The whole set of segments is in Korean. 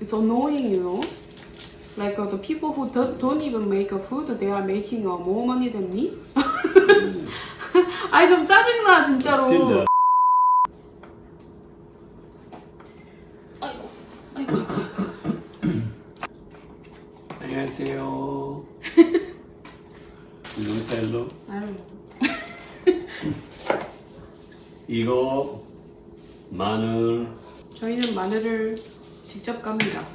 it's annoying, you know. Like uh, the people who do, don't even make a food, they are making uh, more money than me. 아니 좀 짜증나 진짜로. De- 아이고, 아이고. 안녕하세요. 눈살로 아유. 이거 마늘 저희는 마늘을 직접 깝니다.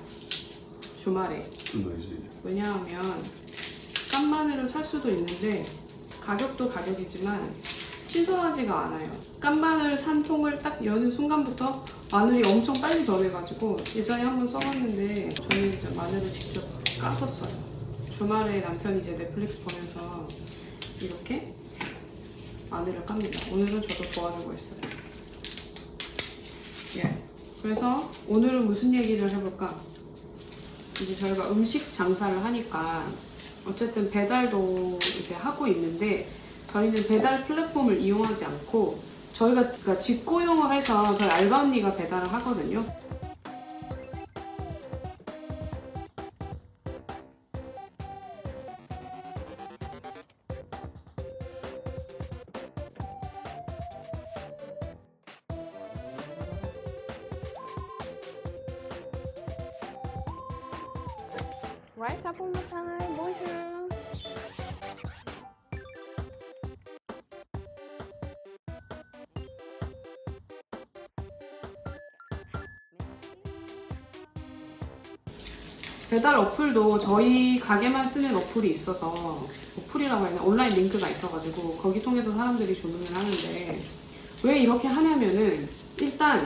주말에. 왜냐하면 깐 마늘을 살 수도 있는데 가격도 가격이지만 신선하지가 않아요. 깐 마늘 산 통을 딱 여는 순간부터 마늘이 엄청 빨리 변해가지고 예전에 한번 써봤는데 저는 이제 마늘을 직접 깠었어요. 주말에 남편이 이제 넷플릭스 보면서 이렇게 마늘을 깝니다. 오늘은 저도 도와주고 있어요. 예. 그래서 오늘은 무슨 얘기를 해볼까? 이제 저희가 음식 장사를 하니까 어쨌든 배달도 이제 하고 있는데 저희는 배달 플랫폼을 이용하지 않고 저희가 그러니까 직고용을 해서 저희 알바 언니가 배달을 하거든요. 저희 가게만 쓰는 어플이 있어서 어플이라고 해야 되나 온라인 링크가 있어가지고 거기 통해서 사람들이 주문을 하는데 왜 이렇게 하냐면은 일단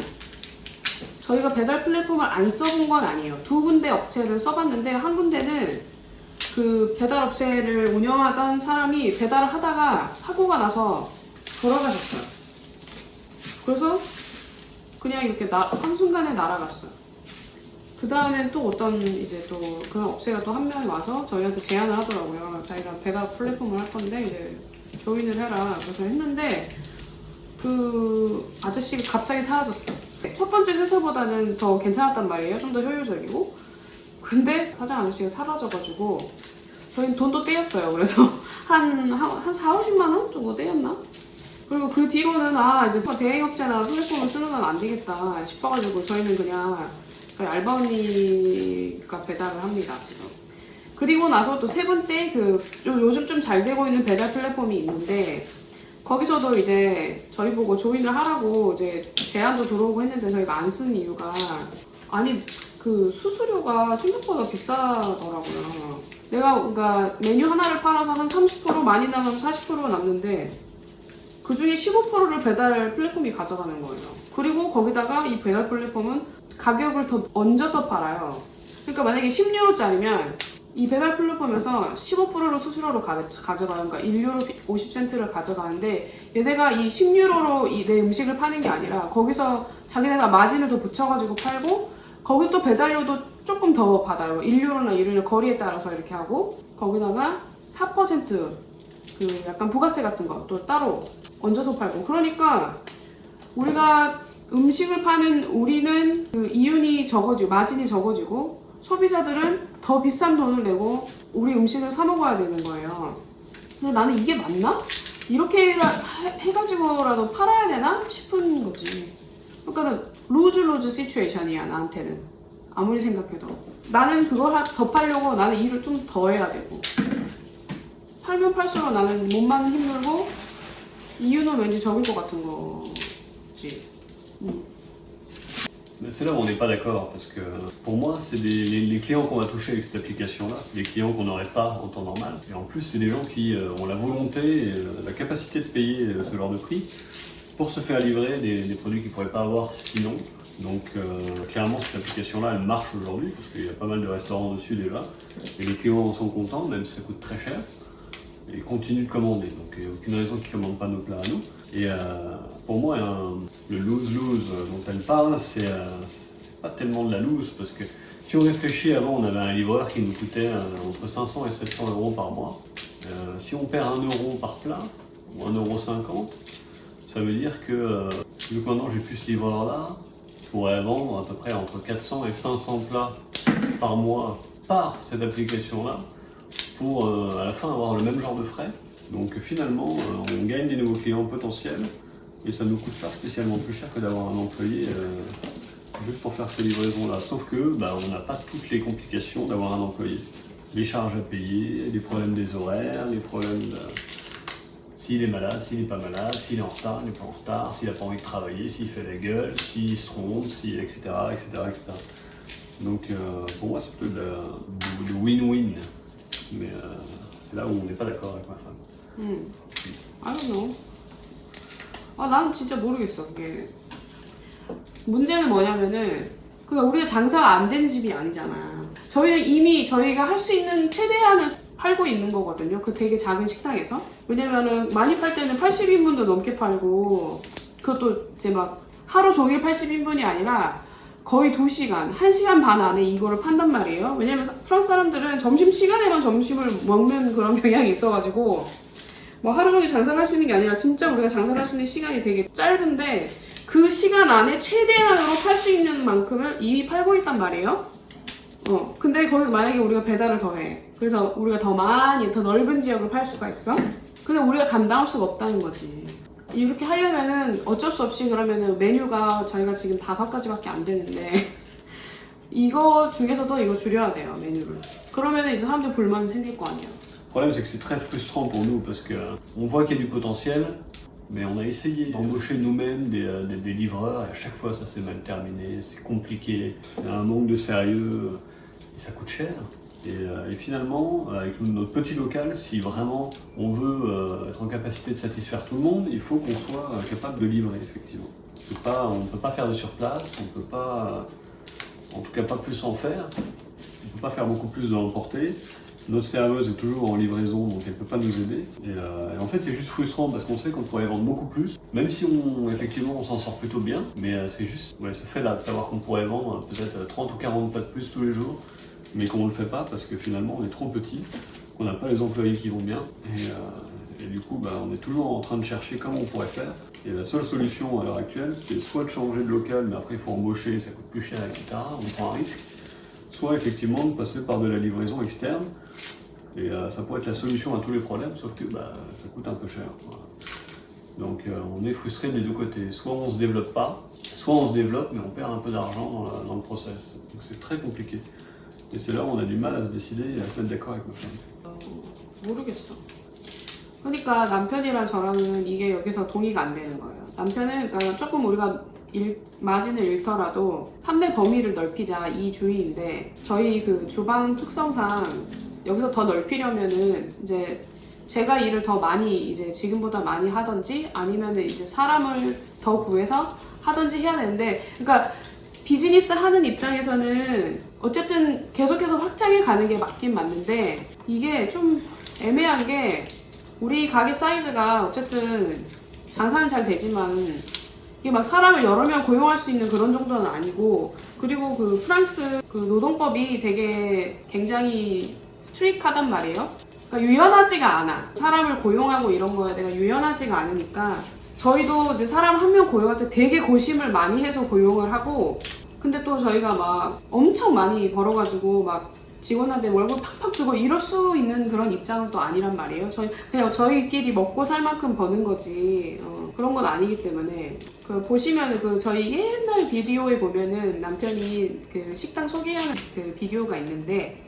저희가 배달 플랫폼을 안 써본 건 아니에요. 두 군데 업체를 써봤는데 한 군데는 그 배달 업체를 운영하던 사람이 배달을 하다가 사고가 나서 돌아가셨어요. 그래서 그냥 이렇게 나- 한순간에 날아갔어요. 그 다음엔 또 어떤 이제 또 그런 업체가 또 한 명이 와서 저희한테 제안을 하더라고요. 자기가 배달 플랫폼을 할 건데 이제 조인을 해라. 그래서 했는데 그 아저씨가 갑자기 사라졌어. 첫 번째 회사보다는 더 괜찮았단 말이에요. 좀 더 효율적이고. 근데 사장 아저씨가 사라져가지고 저희는 돈도 떼였어요. 그래서 한, 한, 한 4, 50만 원 정도 떼였나? 그리고 그 뒤로는 아 이제 대행업체나 플랫폼을 쓰는 건 안 되겠다 싶어가지고 저희는 그냥 저희 알바 언니가 배달을 합니다 지금. 그리고 나서 또 세 번째 그 좀 요즘 좀 잘 되고 있는 배달 플랫폼이 있는데 거기서도 이제 저희 보고 조인을 하라고 이제 제안도 들어오고 했는데 저희가 안 쓰는 이유가 아니 그 수수료가 생각보다 비싸더라고요. 내가 그러니까 메뉴 하나를 팔아서 한 30% 많이 남으면 40%가 남는데 그 중에 15%를 배달 플랫폼이 가져가는 거예요. 그리고 거기다가 이 배달 플랫폼은 가격을 더 얹어서 팔아요. 그러니까 만약에 10유로짜리면 이 배달 플랫폼에서 15%를 수수료로 가, 가져가요. 그러니까 1유로 50센트를 가져가는데 얘네가 이 10유로로 이 내 음식을 파는 게 아니라 거기서 자기네가 마진을 더 붙여가지고 팔고 거기 또 배달료도 조금 더 받아요. 1유로나 1유로 거리에 따라서 이렇게 하고 거기다가 4%그 약간 부가세 같은 거 또 따로 얹어서 팔고 그러니까 우리가 음식을 파는 우리는 그 이윤이 적어지고 마진이 적어지고 소비자들은 더 비싼 돈을 내고 우리 음식을 사 먹어야 되는 거예요. 근데 나는 이게 맞나? 이렇게 해- 해가지고라도 팔아야 되나 싶은 거지. 그러니까는 로즈 로즈 시츄에이션이야 나한테는 아무리 생각해도 나는 그걸 하- 더 팔려고 나는 일을 좀 더 해야 되고 팔면 팔수록 나는 몸만 힘들고 이유는 왠지 적을 것 같은. 음. C'est là où on n'est pas d'accord, parce que pour moi, c'est des, les, clients qu'on va toucher avec cette application-là, c'est des clients qu'on n'aurait pas en temps normal. Et en plus, c'est des gens qui euh, ont la volonté et euh, la capacité de payer euh, ce genre de prix pour se faire livrer des, produits qu'ils ne pourraient pas avoir sinon. Donc clairement, cette application-là, elle marche aujourd'hui, parce qu'il y a pas mal de restaurants dessus déjà. Et les clients en sont contents, même si ça coûte très cher. Et ils continuent de commander, donc il n'y a aucune raison qu'ils ne commandent pas nos plats à nous. Et euh, pour moi, un- le lose-lose dont elle parle, c'est euh, pas tellement de la lose, parce que si on réfléchit, avant on avait un livreur qui nous coûtait euh, entre 500 et 700 euros par mois. Si on perd 1 euro par plat, ou 1,50 euro, ça veut dire que vu que maintenant j'ai plus ce livreur-là, je pourrais vendre à peu près entre 400 et 500 plats par mois par cette application-là pour à la fin avoir le même genre de frais. Donc finalement, euh, on gagne des nouveaux clients potentiels et ça ne nous coûte pas spécialement plus cher que d'avoir un employé euh, juste pour faire ces livraisons-là. Sauf que bah, on n'a pas toutes les complications d'avoir un employé. Les charges à payer, les problèmes des horaires, les problèmes de... S'il est malade, s'il n'est pas malade, s'il est en retard, il n'est pas en retard, s'il n'a pas envie de travailler, s'il fait la gueule, s'il se trompe, etc., etc., etc. Donc euh, pour moi, c'est plutôt du- win-win. Mais c'est là où on n'est pas d'accord avec ma femme. 음. I don't know. 아, 난 진짜 모르겠어, 그게. 문제는 뭐냐면은, 그 우리가 장사가 안 되는 집이 아니잖아. 저희는 이미 저희가 할 수 있는 최대한을 팔고 있는 거거든요. 그 되게 작은 식당에서. 왜냐면은 많이 팔 때는 80인분도 넘게 팔고, 그것도 이제 막 하루 종일 80인분이 아니라 거의 2시간, 1시간 반 안에 이거를 판단 말이에요. 왜냐면 프랑스 사람들은 점심시간에만 점심을 먹는 그런 경향이 있어가지고, 뭐 하루 종일 장사를 할 수 있는 게 아니라 진짜 우리가 장사를 할 수 있는 시간이 되게 짧은데 그 시간 안에 최대한으로 팔 수 있는 만큼을 이미 팔고 있단 말이에요. 어, 근데 거기서 만약에 우리가 배달을 더 해. 그래서 우리가 더 많이, 더 넓은 지역을 팔 수가 있어. 근데 우리가 감당할 수가 없다는 거지. 이렇게 하려면은 어쩔 수 없이 그러면은 메뉴가 저희가 지금 다섯 가지밖에 안 되는데 이거 중에서도 이거 줄여야 돼요, 메뉴를. 그러면은 이제 사람들 불만 생길 거 아니야. Le problème, c'est que c'est très frustrant pour nous parce que euh, on voit qu'il y a du potentiel, mais on a essayé d'embaucher nous-mêmes des, euh, des- des livreurs et à chaque fois ça s'est mal terminé, c'est compliqué, il y a un manque de sérieux euh, et ça coûte cher. Et, euh, finalement, avec notre petit local, si vraiment on veut être en capacité de satisfaire tout le monde, il faut qu'on soit capable de livrer effectivement. On ne peut pas faire de surplace, on ne peut pas, en tout cas pas plus en faire, on ne peut pas faire beaucoup plus de l'emporter. Notre serveuse est toujours en livraison, donc elle ne peut pas nous aider. Et, euh, et en fait, c'est juste frustrant parce qu'on sait qu'on pourrait vendre beaucoup plus, même si on, effectivement, on s'en sort plutôt bien. Mais euh, c'est juste ouais, ce fait-là de savoir qu'on pourrait vendre euh, peut-être euh, 30 ou 40 pas de plus tous les jours, mais qu'on ne le fait pas parce que finalement, on est trop petit, qu'on n'a pas les employés qui vont bien. Et, et du coup, bah, on est toujours en train de chercher comment on pourrait faire. Et la seule solution à l'heure actuelle, c'est soit de changer de local, mais après il faut embaucher, ça coûte plus cher, etc. On prend un risque soit effectivement de passer par de la livraison externe. Et euh, ça pourrait être la solution à tous les problèmes, sauf que bah, ça coûte un peu cher. voilà. Donc euh, on est frustré des deux côtés. Soit on se développe pas, soit on se développe mais on perd un peu d'argent dans, la- dans le process. Donc c'est très compliqué. Et c'est là où on a du mal à se décider et à se mettre d'accord avec ma femme. 어, 모르겠어. 그러니까 남편이랑 저랑은 이게 여기서 동의가 안 되는 거예요. 남편은 그러니까 조금 우리가 일, 마진을 잃더라도 판매 범위를 넓히자 이 주의인데 저희 그 주방 특성상 여기서 더 넓히려면은 이제 제가 일을 더 많이 이제 지금보다 많이 하든지 아니면은 이제 사람을 더 구해서 하든지 해야 되는데 그러니까 비즈니스 하는 입장에서는 어쨌든 계속해서 확장해 가는 게 맞긴 맞는데 이게 좀 애매한 게 우리 가게 사이즈가 어쨌든 장사는 잘 되지만 이게 막 사람을 여러 명 고용할 수 있는 그런 정도는 아니고 그리고 그 프랑스 그 노동법이 되게 굉장히 스트릭하단 말이에요. 그러니까 유연하지가 않아. 사람을 고용하고 이런 거에 대가 유연하지가 않으니까 저희도 이제 사람 한 명 고용할 때 되게 고심을 많이 해서 고용을 하고 근데 또 저희가 막 엄청 많이 벌어가지고 막 직원한테 월급 팍팍 주고 이럴 수 있는 그런 입장은 또 아니란 말이에요. 저희 그냥 저희끼리 먹고 살 만큼 버는 거지 어, 그런 건 아니기 때문에 그 보시면은 그 저희 옛날 비디오에 보면은 남편이 그 식당 소개하는 그 비디오가 있는데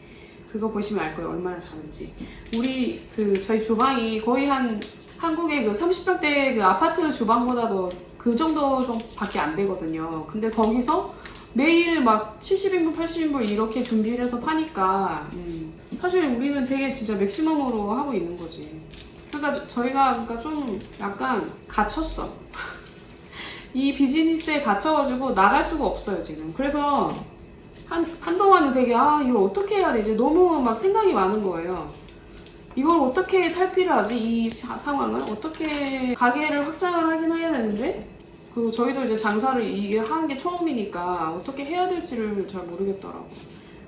그거 보시면 알 거예요 얼마나 잘하는지. 우리 그 저희 주방이 거의 한 한국의 그 30평대 그 아파트 주방보다도 그 정도 좀 밖에 안 되거든요. 근데 거기서 매일 막 70인분, 80인분 이렇게 준비를 해서 파니까 음, 사실 우리는 되게 진짜 맥시멈으로 하고 있는 거지. 그러니까 저- 저희가 그러니까 좀 약간 갇혔어. 이 비즈니스에 갇혀가지고 나갈 수가 없어요 지금. 그래서 한 한동안은 되게 아 이걸 어떻게 해야 되지? 너무 막 생각이 많은 거예요. 이걸 어떻게 탈피를 하지? 이 사- 상황을 어떻게 가게를 확장을 하긴 해야 되는데 그 저희도 이제 장사를 이게 하는 게 처음이니까 어떻게 해야 될지를 잘 모르겠더라고.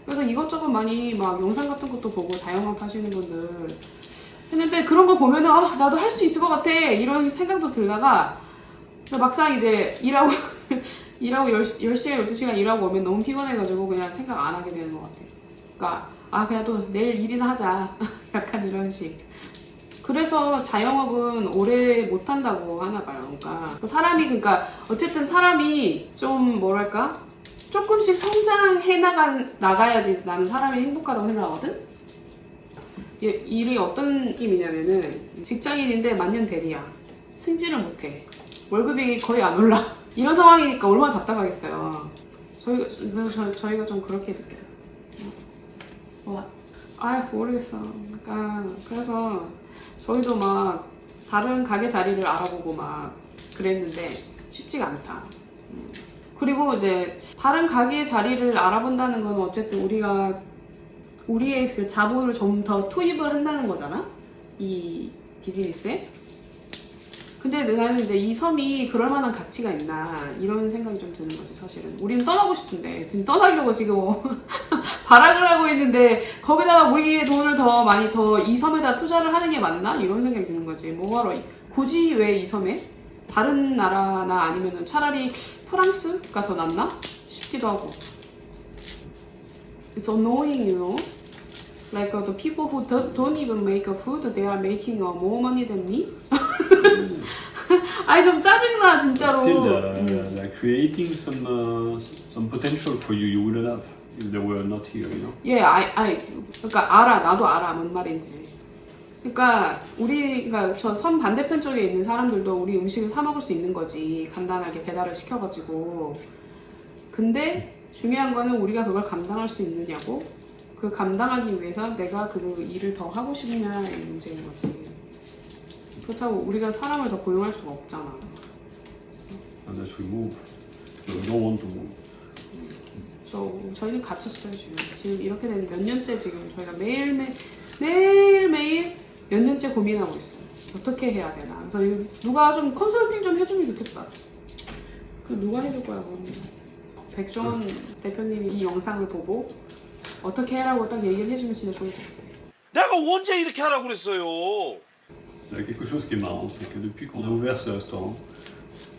그래서 이것저것 많이 막 영상 같은 것도 보고 자영업 하시는 분들 했는데 그런 거 보면은 아 나도 할 수 있을 것 같아 이런 생각도 들다가 막상 이제 일하고 일하고 10, 10시간 12시간 일하고 오면 너무 피곤해가지고 그냥 생각 안 하게 되는 것 같아. 그러니까 아 그냥 또 내일 일이나 하자 약간 이런 식. 그래서 자영업은 오래 못 한다고 하나 봐요. 그러니까 사람이 그러니까 어쨌든 사람이 좀 뭐랄까 조금씩 성장해 나간 나가야지 나는 사람이 행복하다고 생각하거든. 이- 일이 어떤 느낌이냐면은 직장인인데 만년 대리야. 승진을 못해. 월급이 거의 안 올라. 이런 상황이니까 얼마나 답답하겠어요. 저희가 그래서 저, 저희가 좀 그렇게 느껴요. 뭐, 아 모르겠어. 그러니까 그래서 저희도 막 다른 가게 자리를 알아보고 막 그랬는데 쉽지가 않다. 음. 그리고 이제 다른 가게 자리를 알아본다는 건 어쨌든 우리가 우리의 그 자본을 좀 더 투입을 한다는 거잖아. 이 비즈니스에. 근데 나는 이제 이 섬이 그럴 만한 가치가 있나 이런 생각이 좀 드는 거지 사실은. 우리는 떠나고 싶은데 지금 떠나려고 지금 발악을 하고 있는데 거기다가 우리의 돈을 더 많이 더 이 섬에다 투자를 하는 게 맞나 이런 생각이 드는 거지. 뭐하러 이- 굳이 왜 이 섬에 다른 나라나 아니면은 차라리 프랑스가 더 낫나 싶기도 하고. It's annoying, you know. Like uh, the people who do, don't even make a food, they are making uh, more money than me. 아니 좀 짜증나 진짜로. Still, uh, 음. they're creating some uh, some potential for you you wouldn't have if they were not here, you know. 예, 아이, 아이, 그러니까 알아, 나도 알아, 뭔 말인지. 그러니까 우리, 그러니까 저섬 반대편 쪽에 있는 사람들도 우리 음식을 사 먹을 수 있는 거지, 간단하게 배달을 시켜가지고. 근데 중요한 거는 우리가 그걸 감당할 수 있느냐고, 그 감당하기 위해서 내가 그 일을 더 하고 싶냐의 문제인 거지. 그렇다고 우리가 사람을 더 고용할 수가 없잖아. Don't want to move. 저 저희는 갇혔어요 지금. 지금 이렇게 된 몇 년째 지금 저희가 매일 매 매일 매일 몇 년째 고민하고 있어요. 어떻게 해야 되나. 그래서 이거 누가 좀 컨설팅 좀 해주면 좋겠다. 그 누가 해줄 거야 그럼. 백종원 대표님이 이 영상을 보고 어떻게 해라고 딱 얘기를 해주면 진짜 좋을 것 같아. 내가 언제 이렇게 하라고 그랬어요? Il y a quelque chose qui est marrant, c'est que depuis qu'on a ouvert ce restaurant,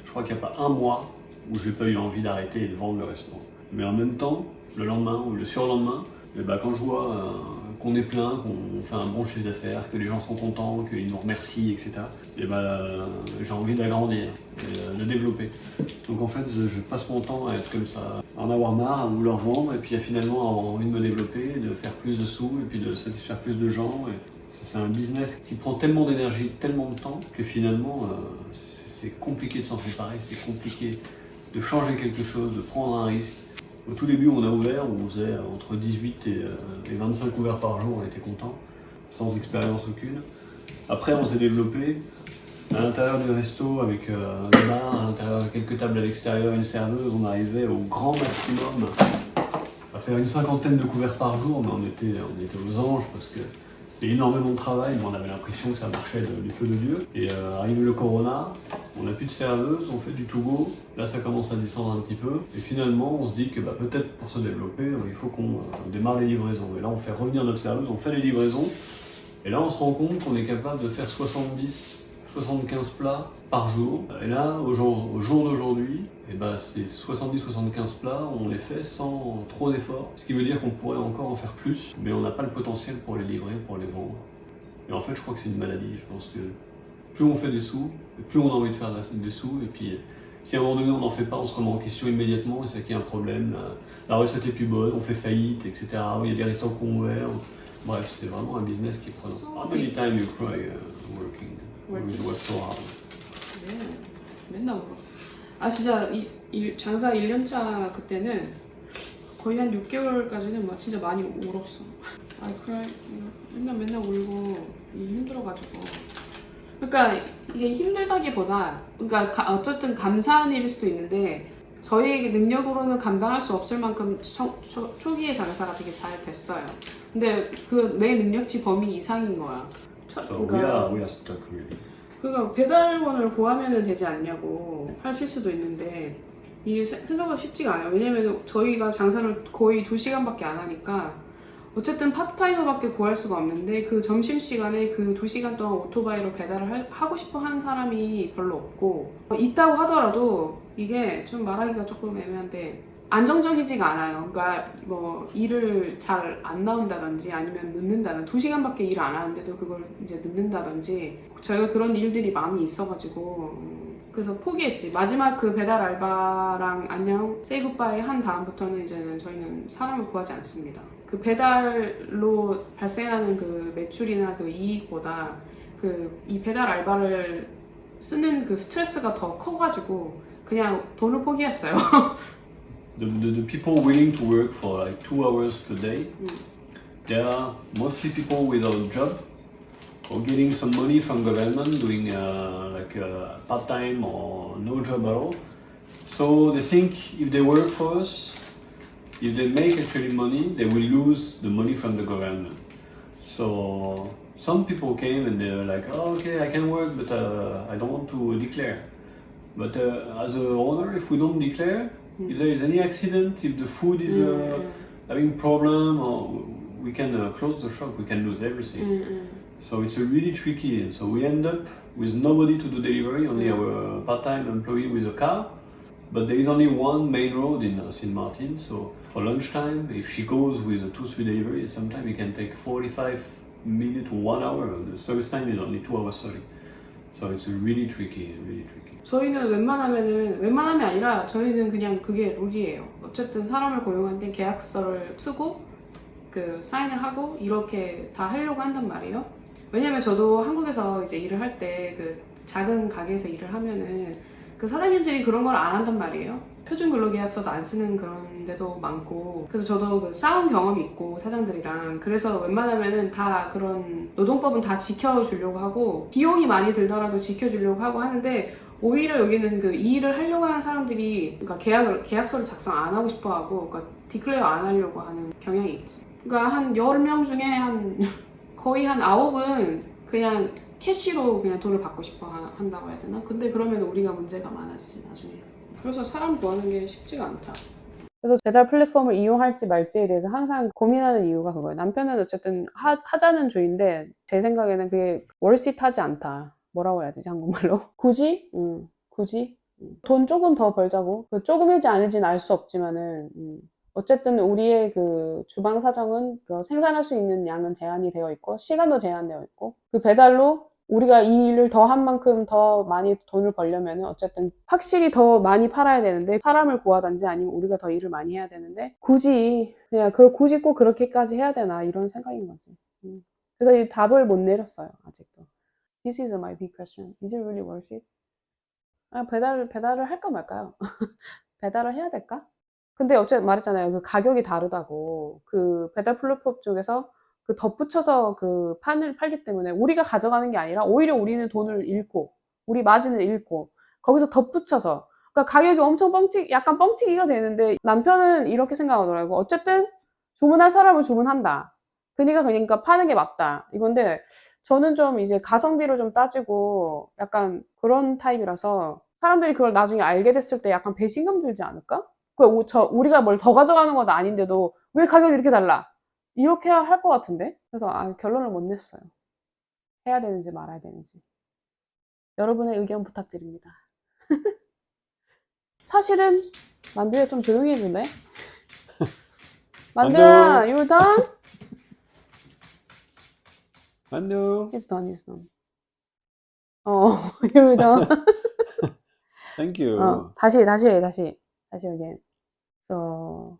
je crois qu'il n'y a pas un mois où j'ai pas eu envie d'arrêter et de vendre le restaurant. Mais en même temps, le lendemain ou le surlendemain, eh ben, quand je vois euh, qu'on est plein, qu'on fait un bon chiffre d'affaires, que les gens sont contents, qu'ils nous remercient, etc., eh ben, j'ai envie d'agrandir et euh, de développer. Donc en fait, je, passe mon temps à être comme ça, à en avoir marre, à vouloir vendre, et puis à finalement avoir envie de me développer, de faire plus de sous, et puis de satisfaire plus de gens. Et c'est un business qui prend tellement d'énergie, tellement de temps, que finalement, euh, c'est compliqué de s'en séparer, c'est compliqué de changer quelque chose, de prendre un risque. Au tout début, on a ouvert, on faisait entre 18 et, euh, et 25 ouverts par jour, on était content, sans expérience aucune. Après, on s'est développé à l'intérieur du resto avec euh, un bar, à l'intérieur quelques tables à l'extérieur, une serveuse. On arrivait au grand maximum à faire une cinquantaine de couverts par jour, mais on était, on était aux anges parce que c'était énormément de travail, mais on avait l'impression que ça marchait du feu de Dieu. Et euh, arrive le corona, on n'a plus de serveuse, on fait du to go. Là, ça commence à descendre un petit peu. Et finalement, on se dit que bah, peut-être pour se développer, euh, il faut qu'on euh, démarre les livraisons. Et là, on fait revenir notre serveuse, on fait les livraisons. Et là, on se rend compte qu'on est capable de faire 70, 75 plats par jour. Et là, au jour, au jour d'aujourd'hui, eh ben, ces 70-75 plats, on les fait sans trop d'efforts. Ce qui veut dire qu'on pourrait encore en faire plus, mais on n'a pas le potentiel pour les livrer, pour les vendre. Et en fait, je crois que c'est une maladie. Je pense que plus on fait des sous, plus on a envie de faire des sous. Et puis, si à un moment donné on n'en fait pas, on se remet en question immédiatement. C'est qu'il y a un problème. La, la recette est plus bonne, on fait faillite, etc. Il y a des restaurants qui ont ouvert. Bref, c'est vraiment un business qui est prenant. How many times you cry uh, working? So hard. 네, 맨날 울어. 아 진짜 이, 이 장사 1년차 그때는 거의 한 6개월까지는 막 진짜 많이 울었어. 아 그래 맨날 맨날 울고 힘들어가지고. 그러니까 이게 힘들다기보다 그러니까 가- 어쨌든 감사한 일일 수도 있는데 저희의 능력으로는 감당할 수 없을 만큼 초, 초, 초기의 장사가 되게 잘 됐어요. 근데 그 내 능력치 범위 이상인 거야. 초- So we are, we are stuck really. 그러니까 배달원을 구하면 되지 않냐고 하실 수도 있는데 이게 세- 생각보다 쉽지가 않아요. 왜냐면 저희가 장사를 거의 2시간밖에 안 하니까 어쨌든 파트타이머밖에 구할 수가 없는데 그 점심시간에 그 2시간 동안 오토바이로 배달을 할- 하고 싶어 하는 사람이 별로 없고 있다고 하더라도 이게 좀 말하기가 조금 애매한데 안정적이지가 않아요. 그러니까 뭐 일을 잘 안 나온다든지 아니면 늦는다든 두 시간밖에 일을 안 하는데도 그걸 이제 늦는다든지 저희가 그런 일들이 많이 있어가지고 음, 그래서 포기했지. 마지막 그 배달 알바랑 안녕 세이 굿바이 한 다음부터는 이제는 저희는 사람을 구하지 않습니다. 그 배달로 발생하는 그 매출이나 그 이익보다 그 이 배달 알바를 쓰는 그 스트레스가 더 커가지고 그냥 돈을 포기했어요. The, the, the people willing to work for like two hours per day, Mm. they are mostly people without a job or getting some money from government doing uh, like uh, part time or no job at all. So they think if they work for us, if they make actually money, they will lose the money from the government. So some people came and they were like, oh, okay, I can work, but uh, I don't want to declare. But uh, as a owner, if we don't declare, Hmm. If there is any accident, if the food is uh, hmm. having problem, or we can uh, close the shop, we can lose everything. Hmm, so it's really tricky. So we end up with nobody to do delivery, only our part-time employee with a car. But there is only one main road in uh, St. Martin, so for lunchtime, if she goes with a 2 3 delivery, sometimes it can take 45 minutes to 1 hour. The service time is only 2 hours 30. So it's really tricky, really tricky. 저희는 웬만하면은 웬만함이 아니라 저희는 그냥 그게 룰이에요. 어쨌든 사람을 고용할 때 계약서를 쓰고 그 사인을 하고 이렇게 다 하려고 한단 말이에요. 왜냐면 저도 한국에서 이제 일을 할 때 그 작은 가게에서 일을 하면은 그 사장님들이 그런 걸 안 한단 말이에요. 표준 근로계약서도 안 쓰는 그런 데도 많고 그래서 저도 그 싸운 경험이 있고 사장들이랑 그래서 웬만하면은 다 그런 노동법은 다 지켜주려고 하고 비용이 많이 들더라도 지켜주려고 하고 하는데 오히려 여기는 그이 일을 하려고 하는 사람들이 그러니까 계약을 계약서를 작성 안 하고 싶어 하고 그러니까 디클레어 안 하려고 하는 경향이 있지. 그러니까 한 10명 중에 한 거의 한 9은 그냥 캐시로 그냥 돈을 받고 싶어 하- 한다고 해야 되나? 근데 그러면 우리가 문제가 많아지지 나중에. 그래서 사람 구하는 게 쉽지가 않다. 그래서 배달 플랫폼을 이용할지 말지에 대해서 항상 고민하는 이유가 그거예요. 남편은 어쨌든 하, 하자는 주인데 제 생각에는 그게 월시트하지 않다. 뭐라고 해야 되지 한국말로? 굳이? 응, 굳이? 음. 돈 조금 더 벌자고. 그 조금일지 아닐지는 알 수 없지만은 음. 어쨌든 우리의 그 주방 사정은 그 생산할 수 있는 양은 제한이 되어 있고 시간도 제한되어 있고 그 배달로 우리가 이 일을 더 한 만큼 더 많이 돈을 벌려면은 어쨌든 확실히 더 많이 팔아야 되는데 사람을 구하든지 아니면 우리가 더 일을 많이 해야 되는데 굳이 그냥 그 굳이 꼭 그렇게까지 해야 되나 이런 생각인 거지. 음. 그래서 이 답을 못 내렸어요 아직도. This is my big question. Is it really worth it? 아, 배달을 배달을 할까 말까요? 배달을 해야 될까? 근데 어쨌든 말했잖아요. 그 가격이 다르다고. 그 배달 플랫폼 쪽에서 그 덧붙여서 그 판을 팔기 때문에 우리가 가져가는 게 아니라 오히려 우리는 돈을 잃고 우리 마진을 잃고 거기서 덧붙여서 그러니까 가격이 엄청 뻥튀기 약간 뻥튀기가 되는데 남편은 이렇게 생각하더라고. 어쨌든 주문할 사람은 주문한다. 그니까 그러니까 파는 게 맞다. 이건데 저는 좀 이제 가성비로 좀 따지고 약간 그런 타입이라서 사람들이 그걸 나중에 알게 됐을 때 약간 배신감 들지 않을까? 그 우- 저 우리가 뭘 더 가져가는 것도 아닌데도 왜 가격이 이렇게 달라? 이렇게 할 것 같은데? 그래서 아, 결론을 못 냈어요. 해야 되는지 말아야 되는지. 여러분의 의견 부탁드립니다. 사실은 만두야 좀 조용히 해줄래? 만두야, you're done? Manu, It's done, it's done. 어, you're done. thank you. 어, 다시, 다시, 다시, 다시 again. So,